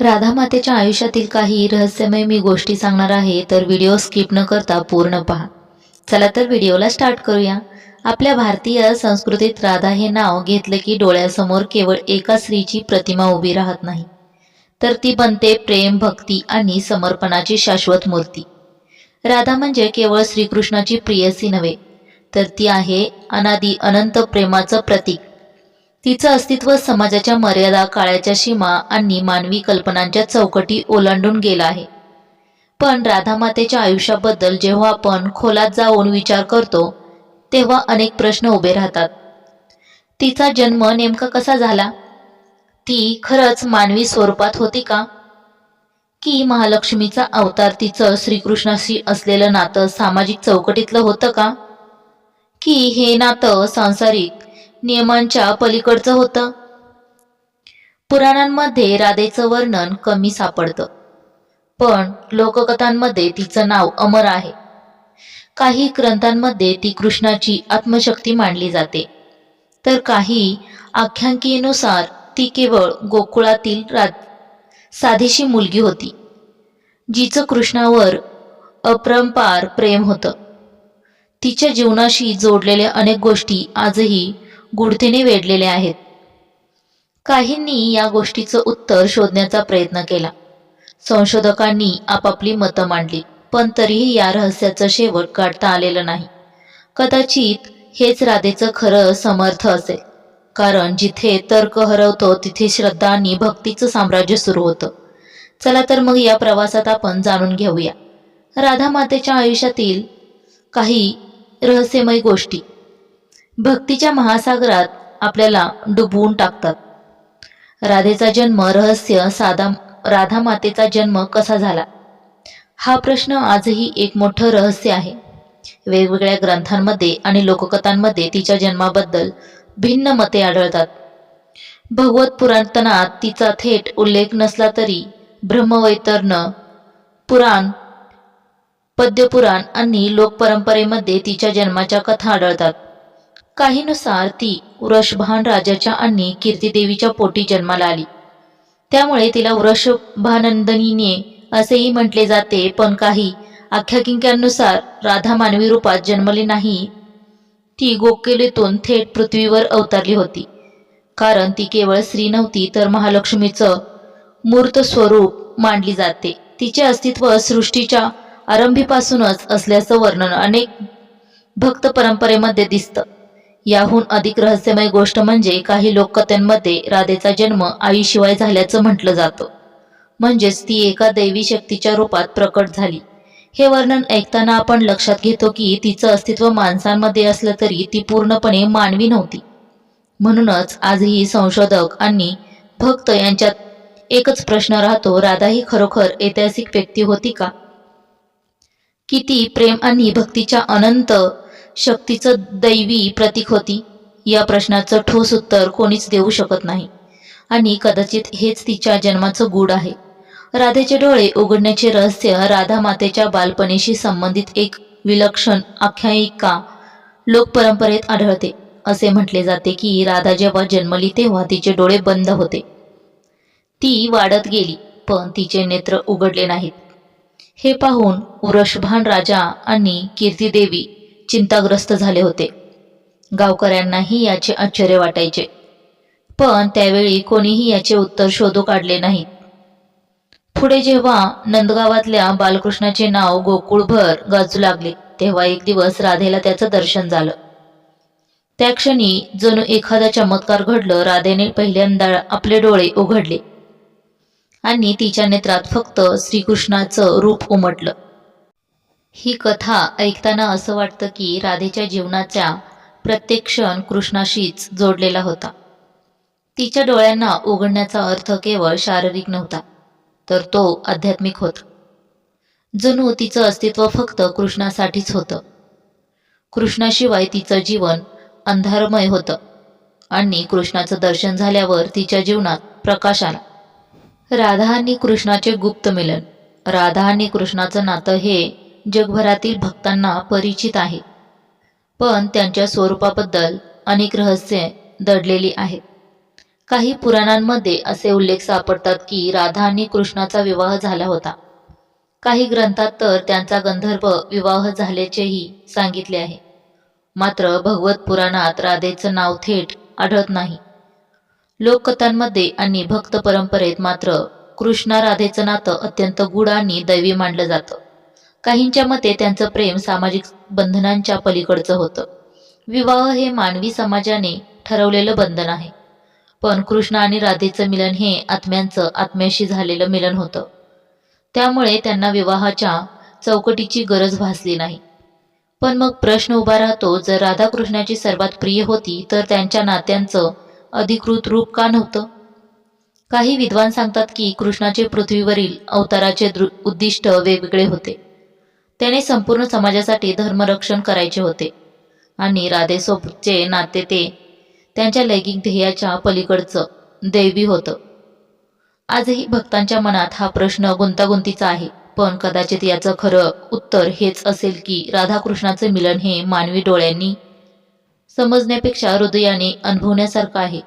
राधा मातेच्या आयुष्यातील काही रहस्यमय मी गोष्टी सांगणार आहे तर व्हिडिओ स्किप न करता पूर्ण पहा. चला तर व्हिडिओला स्टार्ट करूया. आपल्या भारतीय संस्कृतीत राधा हे नाव घेतलं की डोळ्यासमोर केवळ एका स्त्रीची प्रतिमा उभी राहत नाही. तर ती बनते प्रेम भक्ती आणि समर्पणाची शाश्वत मूर्ती. राधा म्हणजे केवळ श्रीकृष्णाची प्रियसी नव्हे तर ती आहे अनादी अनंत प्रेमाचं प्रतीक. तिचं अस्तित्व समाजाच्या मर्यादा काळाच्या सीमा आणि मानवी कल्पनांच्या चौकटी ओलांडून गेला आहे. पण राधामातेच्या आयुष्याबद्दल जेव्हा आपण खोलात जाऊन विचार करतो तेव्हा अनेक प्रश्न उभे राहतात. तिचा जन्म नेमका कसा झाला? ती खरंच मानवी स्वरूपात होती का? की महालक्ष्मीचा अवतार तिचं श्रीकृष्णाशी असलेलं नातं सामाजिक चौकटीतलं होतं का? की हे नातं सांसारिक नियमांच्या पलीकडचं होतं. पुराणांमध्ये राधेचं वर्णन कमी सापडतं. पण लोककथांमध्ये तिचं नाव अमर आहे. काही ग्रंथांमध्ये ती कृष्णाची आत्मशक्ती मानली जाते. तर काही आख्यांकीनुसार ती केवळ गोकुळातील रा साधीशी मुलगी होती जिचं कृष्णावर अपरंपार प्रेम होतं. तिच्या जीवनाशी जोडलेल्या अनेक गोष्टी आजही गुढतेने वेढलेले आहेत. काहींनी या गोष्टीचं उत्तर शोधण्याचा प्रयत्न केला. संशोधकांनी आपापली मतं मांडली पण तरीही या रहस्याचं शेवट काढता आलेलं नाही. कदाचित हेच राधेचं खरं समर्थ असेल कारण जिथे तर्क हरवतो तिथे श्रद्धा आणि भक्तीचं साम्राज्य सुरू होतं. चला तर मग या प्रवासात आपण जाणून घेऊया. राधा मातेच्या आयुष्यातील काही रहस्यमय गोष्टी. भक्तीच्या महासागरात आपल्याला डुबवून टाकतात. राधेचा जन्म रहस्य साधा राधा मातेचा जन्म कसा झाला? हा प्रश्न आजही एक मोठं रहस्य आहे. वेगवेगळ्या ग्रंथांमध्ये आणि लोककथांमध्ये तिच्या जन्माबद्दल भिन्न मते आढळतात. भगवत पुराणतनात तिचा थेट उल्लेख नसला तरी ब्रह्मवैतर्ण पुराण पद्यपुराण आणि लोकपरंपरेमध्ये तिच्या जन्माच्या कथा आढळतात. काहीनुसार ती वृषभान राजाच्या आणि कीर्तिदेवीच्या पोटी जन्माला आली. त्यामुळे तिला वृषभानंदनीने असेही म्हटले जाते पण काही आख्याकिंक्यांनुसार राधा मानवी रूपात जन्मली नाही. ती गोकेलीतून थेट पृथ्वीवर अवतरली होती. कारण ती केवळ स्त्री नव्हती तर महालक्ष्मीचं मूर्त स्वरूप मानली जाते. तिचे अस्तित्व सृष्टीच्या आरंभीपासूनच असल्याचं वर्णन अनेक भक्त परंपरेमध्ये दिसतं. याहून अधिक रहस्यमय गोष्ट म्हणजे काही लोककथांमध्ये राधेचा जन्म आईशिवाय झाल्याचं म्हटलं जातं. म्हणजेच ती एका दैवी शक्तीच्या रूपात प्रकट झाली. हे वर्णन ऐकताना आपण लक्षात घेतो की तिचं अस्तित्व माणसांमध्ये असलं तरी ती पूर्णपणे मानवी नव्हती. म्हणूनच आजही संशोधक आणि भक्त यांच्यात एकच प्रश्न राहतो राधा ही खरोखर ऐतिहासिक व्यक्ती होती का? की ती प्रेम आणि भक्तीच्या अनंत शक्तीचं दैवी प्रतीक होती. या प्रश्नाचं ठोस उत्तर कोणीच देऊ शकत नाही. आणि कदाचित हेच तिच्या जन्माचं गूढ आहे. राधेचे डोळे उघडण्याचे रहस्य राधा मातेच्या बालपणीशी संबंधित एक विलक्षण आख्यायिका लोकपरंपरेत आढळते. असे म्हटले जाते की राधा जेव्हा जन्मली तेव्हा तिचे डोळे बंद होते. ती वाढत गेली पण तिचे नेत्र उघडले नाहीत. हे पाहून वृषभान राजा आणि कीर्तिदेवी चिंताग्रस्त झाले होते. गावकऱ्यांनाही याचे आश्चर्य वाटायचे. पण त्यावेळी कोणीही याचे उत्तर शोधू काढले नाहीत पुढे जेव्हा नंदगावातल्या बालकृष्णाचे नाव गोकुळभर गाजू लागले तेव्हा एक दिवस राधेला त्याचं दर्शन झालं. त्या क्षणी जणू एखादा चमत्कार घडलं राधेने पहिल्यांदा आपले डोळे उघडले आणि तिच्या नेत्रात फक्त श्रीकृष्णाचं रूप उमटलं. ही कथा ऐकताना असं वाटतं की राधेच्या जीवनाच्या प्रत्येक क्षण कृष्णाशीच जोडलेला होता. तिच्या डोळ्यांना उघडण्याचा अर्थ केवळ शारीरिक नव्हता तर तो आध्यात्मिक होता. जणू तिचं अस्तित्व फक्त कृष्णासाठीच होतं. कृष्णाशिवाय तिचं जीवन अंधारमय होतं आणि कृष्णाचं दर्शन झाल्यावर तिच्या जीवनात प्रकाश आला. राधा आणि कृष्णाचे गुप्त मिलन राधा आणि कृष्णाचं नातं हे जगभरातील भक्तांना परिचित आहे. पण त्यांच्या स्वरूपाबद्दल अनेक रहस्ये दडलेली आहेत काही पुराणांमध्ये असे उल्लेख सापडतात की राधा आणि कृष्णाचा विवाह झाला होता. काही ग्रंथात तर त्यांचा गंधर्व विवाह झाल्याचेही सांगितले आहे. मात्र भगवत पुराणात राधेचं नाव थेट आढळत नाही. लोककथांमध्ये आणि भक्त परंपरेत मात्र कृष्णा राधेचं नातं अत्यंत गूढ आणि दैवी मानलं जातं. काहींच्या मते त्यांचं प्रेम सामाजिक बंधनांच्या पलीकडचं होतं. विवाह हे मानवी समाजाने ठरवलेलं बंधन आहे. पण कृष्ण आणि राधेचं मिलन हे आत्म्यांचं आत्म्याशी झालेलं मिलन होतं. त्यामुळे त्यांना विवाहाच्या चौकटीची गरज भासली नाही. पण मग प्रश्न उभा राहतो जर राधाकृष्णाची सर्वात प्रिय होती तर त्यांच्या नात्यांचं अधिकृत रूप का नव्हतं? काही विद्वान सांगतात की कृष्णाचे पृथ्वीवरील अवताराचे उद्दिष्ट वेगवेगळे होते. त्याने संपूर्ण समाजासाठी धर्मरक्षण करायचे होते. आणि राधेसोबतचे नाते ते त्यांच्या लैंगिक ध्येयाच्या पलीकडचं दैवी होतं. आजही भक्तांच्या मनात हा प्रश्न गुंतागुंतीचा आहे. पण कदाचित याचं खरं उत्तर हेच असेल की राधाकृष्णाचं मिलन हे मानवी डोळ्यांनी समजण्यापेक्षा हृदयाने अनुभवण्यासारखं आहे.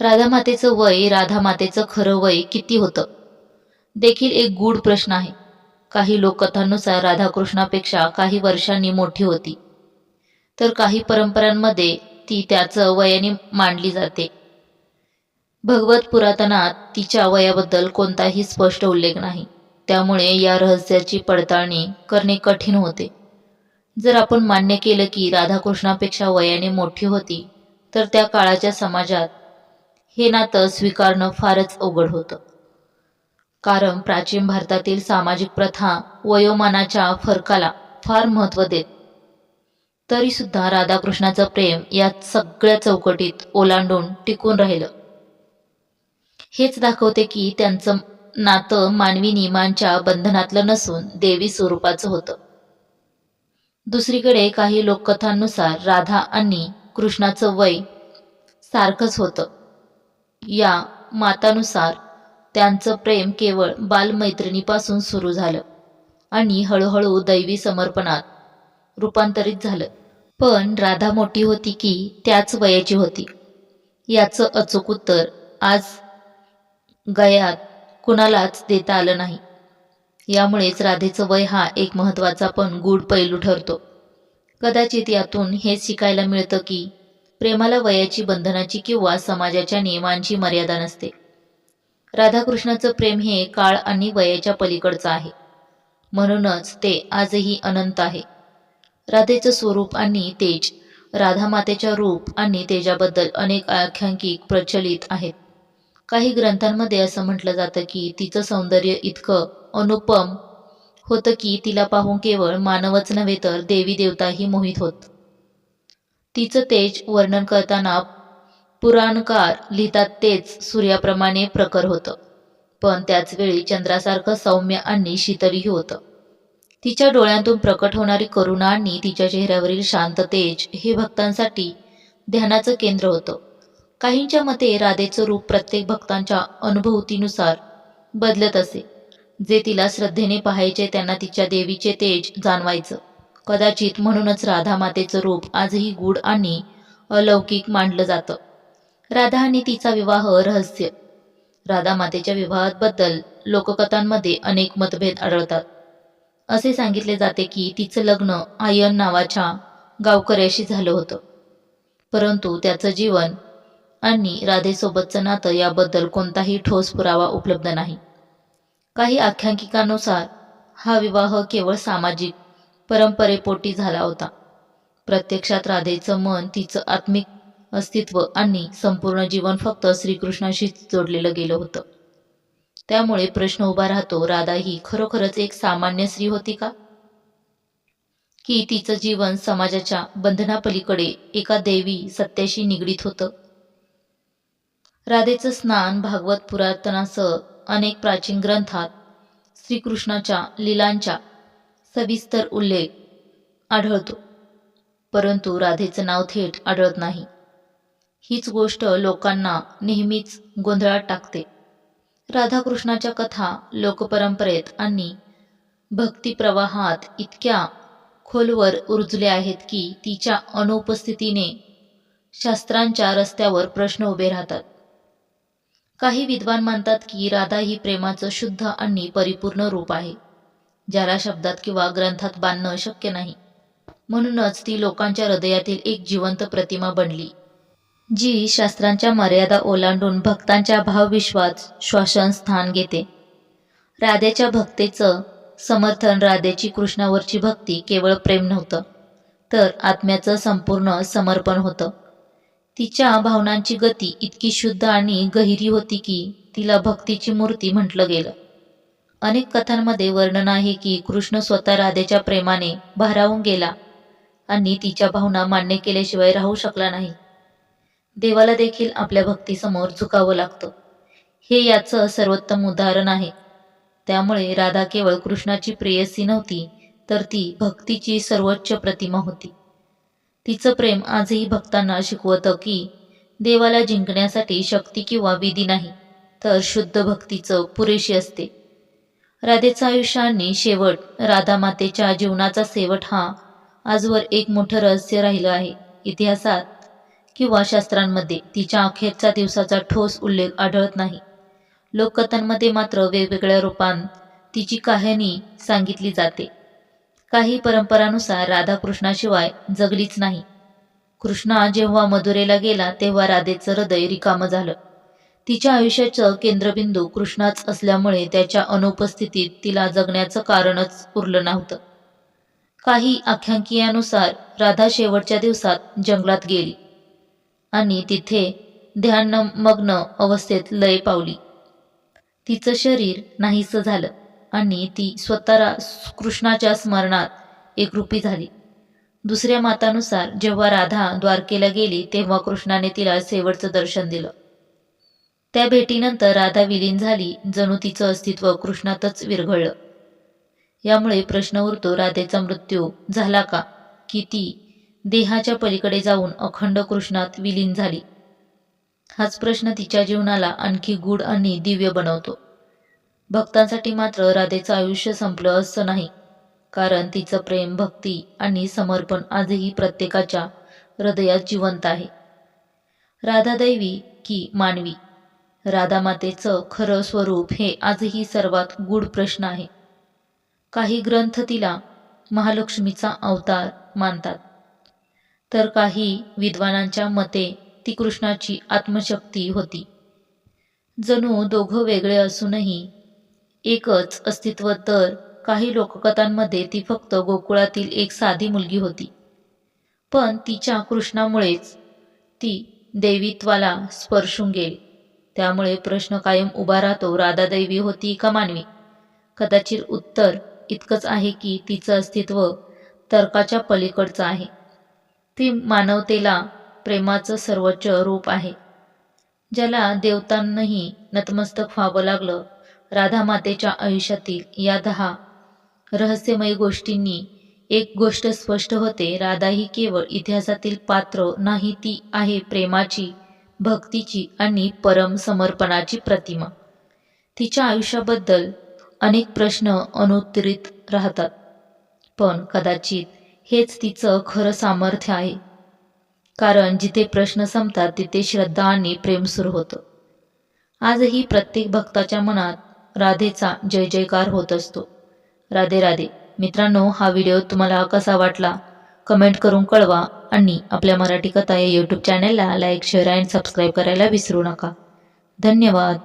राधामातेचं वय राधामातेचं खरं वय किती होतं? देखील एक गूढ प्रश्न आहे. काही लोककथांनुसार राधाकृष्णापेक्षा काही वर्षांनी मोठी होती. तर काही परंपरांमध्ये ती त्याचं वयाने मांडली जाते. भगवत पुरातनात तिच्या वयाबद्दल कोणताही स्पष्ट उल्लेख नाही. त्यामुळे या रहस्याची पडताळणी करणे कठीण होते. जर आपण मान्य केलं की राधाकृष्णापेक्षा वयाने मोठी होती तर त्या काळाच्या समाजात हे नातं स्वीकारणं फारच अवघड होतं. कारण प्राचीन भारतातील सामाजिक प्रथा वयोमानाच्या फरकाला फार महत्त्व देत. तरी सुद्धा राधाकृष्णाचं प्रेम या सगळ्या चौकटीत ओलांडून टिकून राहिलं. हेच दाखवते की त्यांचं नातं मानवी नियमांच्या बंधनातलं नसून देवी स्वरूपाचं होतं. दुसरीकडे काही लोककथांनुसार राधा आणि कृष्णाचं वय सारखंच होतं. या मातानुसार त्यांचं प्रेम केवळ बालमैत्रिणीपासून सुरू झालं आणि हळूहळू दैवी समर्पणात रूपांतरित झालं. पण राधा मोठी होती की त्याच वयाची होती. याचं अचूक उत्तर आज गयात कुणालाच देता आलं नाही. यामुळेच राधेचं वय हा एक महत्त्वाचा पण गूढ पैलू ठरतो. कदाचित यातून हेच शिकायला मिळतं की प्रेमाला वयाची बंधनाची किंवा समाजाच्या नियमांची मर्यादा नसते. राधाकृष्णाचं प्रेम हे काळ आणि वयाच्या पलीकडचं आहे. म्हणूनच ते आजही अनंत आहे. राधेचं स्वरूप आणि तेज राधामातेच्या रूप आणि तेजाबद्दल अनेक आख्यांकिक प्रचलित आहेत. काही ग्रंथांमध्ये असं म्हटलं जातं की तिचं सौंदर्य इतकं अनुपम होतं की तिला पाहून केवळ मानवच नव्हे तर देवी देवताही मोहित होत. तिचं तेज वर्णन करताना पुराणकार लिहितात तेच सूर्याप्रमाणे प्रखर होतं. पण त्याचवेळी चंद्रासारखं सौम्य आणि शीतलही होतं. तिच्या डोळ्यांतून प्रकट होणारी करुणा आणि तिच्या चेहऱ्यावरील शांत तेज हे भक्तांसाठी ध्यानाचं केंद्र होतं. काहींच्या मते राधेचं रूप प्रत्येक भक्तांच्या अनुभूतीनुसार बदलत असे जे तिला श्रद्धेने पाहायचे त्यांना तिच्या देवीचे तेज जाणवायचं. कदाचित म्हणूनच राधा मातेचं रूप आजही गूढ आणि अलौकिक मानलं जातं. राधा आणि तिचा विवाह रहस्य. राधा मातेच्या विवाहाबद्दल लोककथांमध्ये अनेक मतभेद आढळतात. असे सांगितले जाते की तिचं लग्न आयन नावाच्या गावकऱ्याशी झालं होतं. परंतु त्याचं जीवन आणि राधेसोबतचं नातं याबद्दल कोणताही ठोस पुरावा उपलब्ध नाही. काही आख्यांकिकांनुसार हा विवाह केवळ सामाजिक परंपरेपोटी झाला होता. प्रत्यक्षात राधेचं मन तिचं आत्मिक अस्तित्व आणि संपूर्ण जीवन फक्त श्रीकृष्णाशीच जोडलेलं गेलं होतं. त्यामुळे प्रश्न उभा राहतो राधा ही खरोखरच एक सामान्य स्त्री होती का? की तिचं जीवन समाजाच्या बंधनापलीकडे एका देवी सत्याशी निगडीत होतं? राधेचं स्नान भागवत पुरातनासह अनेक प्राचीन ग्रंथात श्रीकृष्णाच्या लीलांच्या सविस्तर उल्लेख आढळतो. परंतु राधेचं नाव थेट आढळत नाही. हीच गोष्ट लोकांना नेहमीच गोंधळात टाकते. राधाकृष्णाच्या कथा लोकपरंपरेत आणि भक्तिप्रवाहात इतक्या खोलवर उरजल्या आहेत की तिच्या अनुपस्थितीने शास्त्रांच्या रस्त्यावर प्रश्न उभे राहतात. काही विद्वान मानतात की राधा ही प्रेमाचं शुद्ध आणि परिपूर्ण रूप आहे ज्याला शब्दात किंवा ग्रंथात बांधणं शक्य नाही. म्हणूनच ती लोकांच्या हृदयातील एक जिवंत प्रतिमा बनली. जी शास्त्रांच्या मर्यादा ओलांडून भक्तांच्या भावविश्वास श्वासन स्थान घेते. राधेच्या भक्तेचं समर्थन राधेची कृष्णावरची भक्ती केवळ प्रेम नव्हतं तर आत्म्याचं संपूर्ण समर्पण होतं. तिच्या भावनांची गती इतकी शुद्ध आणि गहिरी होती की तिला भक्तीची मूर्ती म्हटलं गेलं. अनेक कथांमध्ये वर्णन आहे की कृष्ण स्वतः राधेच्या प्रेमाने भारावून गेला आणि तिच्या भावना मान्य केल्याशिवाय राहू शकला नाही. देवाला देखील आपल्या भक्तीसमोर झुकावं लागतं. हे याचं सर्वोत्तम उदाहरण आहे. त्यामुळे राधा केवळ कृष्णाची प्रेयसी नव्हती तर ती भक्तीची सर्वोच्च प्रतिमा होती. तिचं प्रेम आजही भक्तांना शिकवतं की देवाला जिंकण्यासाठी शक्ती किंवा विधी नाही तर शुद्ध भक्तीचं पुरेशी असते. राधेचं आयुष्य आणि शेवट राधा मातेच्या जीवनाचा शेवट हा आजवर एक मोठं रहस्य राहिलं आहे. इतिहासात किंवा शास्त्रांमध्ये तिच्या अखेरचा दिवसाचा ठोस उल्लेख आढळत नाही. लोककथांमध्ये मात्र वेगवेगळ्या रूपांत तिची कहाणी सांगितली जाते. काही परंपरानुसार राधा कृष्णाशिवाय जगलीच नाही. कृष्णा जेव्हा मधुरेला गेला तेव्हा राधेचं हृदय रिकामं झालं. तिच्या आयुष्याचं केंद्रबिंदू कृष्णाच असल्यामुळे त्याच्या अनुपस्थितीत तिला जगण्याचं कारणच उरलं नव्हतं. काही आख्यांकियानुसार राधा शेवटच्या दिवसात जंगलात गेली. आणि तिथे ध्यानमग्न अवस्थेत लय पावली. तिचं शरीर नाहीसं झालं आणि ती स्वतः कृष्णाच्या स्मरणात एकरूपी झाली. दुसऱ्या मातानुसार जेव्हा राधा द्वारकेला गेली तेव्हा कृष्णाने तिला शेवटचं दर्शन दिलं. त्या भेटीनंतर राधा विलीन झाली जणू तिचं अस्तित्व कृष्णातच विरघळलं. यामुळे प्रश्न उरतो राधेचा मृत्यू झाला का? की ती देहाच्या पलीकडे जाऊन अखंड कृष्णात विलीन झाली. हाच प्रश्न तिच्या जीवनाला आणखी गूढ आणि दिव्य बनवतो. भक्तांसाठी मात्र राधेचं आयुष्य संपलं असं नाही कारण तिचं प्रेम भक्ती आणि समर्पण आजही प्रत्येकाच्या हृदयात जिवंत आहे. राधादैवी की मानवी? राधामातेचं खरं स्वरूप हे आजही सर्वात गूढ प्रश्न आहे. काही ग्रंथ तिला महालक्ष्मीचा अवतार मानतात. तर काही विद्वानांच्या मते ती कृष्णाची आत्मशक्ती होती. जणू दोघं वेगळे असूनही एकच अस्तित्व तर काही लोककथांमध्ये ती फक्त गोकुळातील एक साधी मुलगी होती. पण तिच्या कृष्णामुळेच ती देवीत्वाला स्पर्शून गेली. त्यामुळे प्रश्न कायम उभा राहतो राधा दैवी होती का मानवी? कदाचित उत्तर इतकंच आहे की तिचं अस्तित्व तर्काच्या पलीकडचं आहे. ती मानवतेला प्रेमाचं सर्वोच्च रूप आहे. ज्याला देवतांनाही नतमस्तक व्हावं लागलं राधा मातेच्या आयुष्यातील या दहा रहस्यमयी गोष्टींनी एक गोष्ट स्पष्ट होते राधा ही केवळ इतिहासातील पात्र नाही ती आहे प्रेमाची भक्तीची आणि परम समर्पणाची प्रतिमा. तिच्या आयुष्याबद्दल अनेक प्रश्न अनुत्तरित राहतात. पण कदाचित हेच तिचं खरं सामर्थ्य आहे. कारण जिथे प्रश्न संपतात तिथे श्रद्धा आणि प्रेम सुरू होतं. आजही प्रत्येक भक्ताच्या मनात राधेचा जय जयकार होत असतो. राधे राधे. मित्रांनो हा व्हिडिओ तुम्हाला कसा वाटला? कमेंट करून कळवा आणि आपल्या मराठी कथा या यूट्यूब चॅनलला लाईक शेअर अँड सबस्क्राईब करायला विसरू नका. धन्यवाद.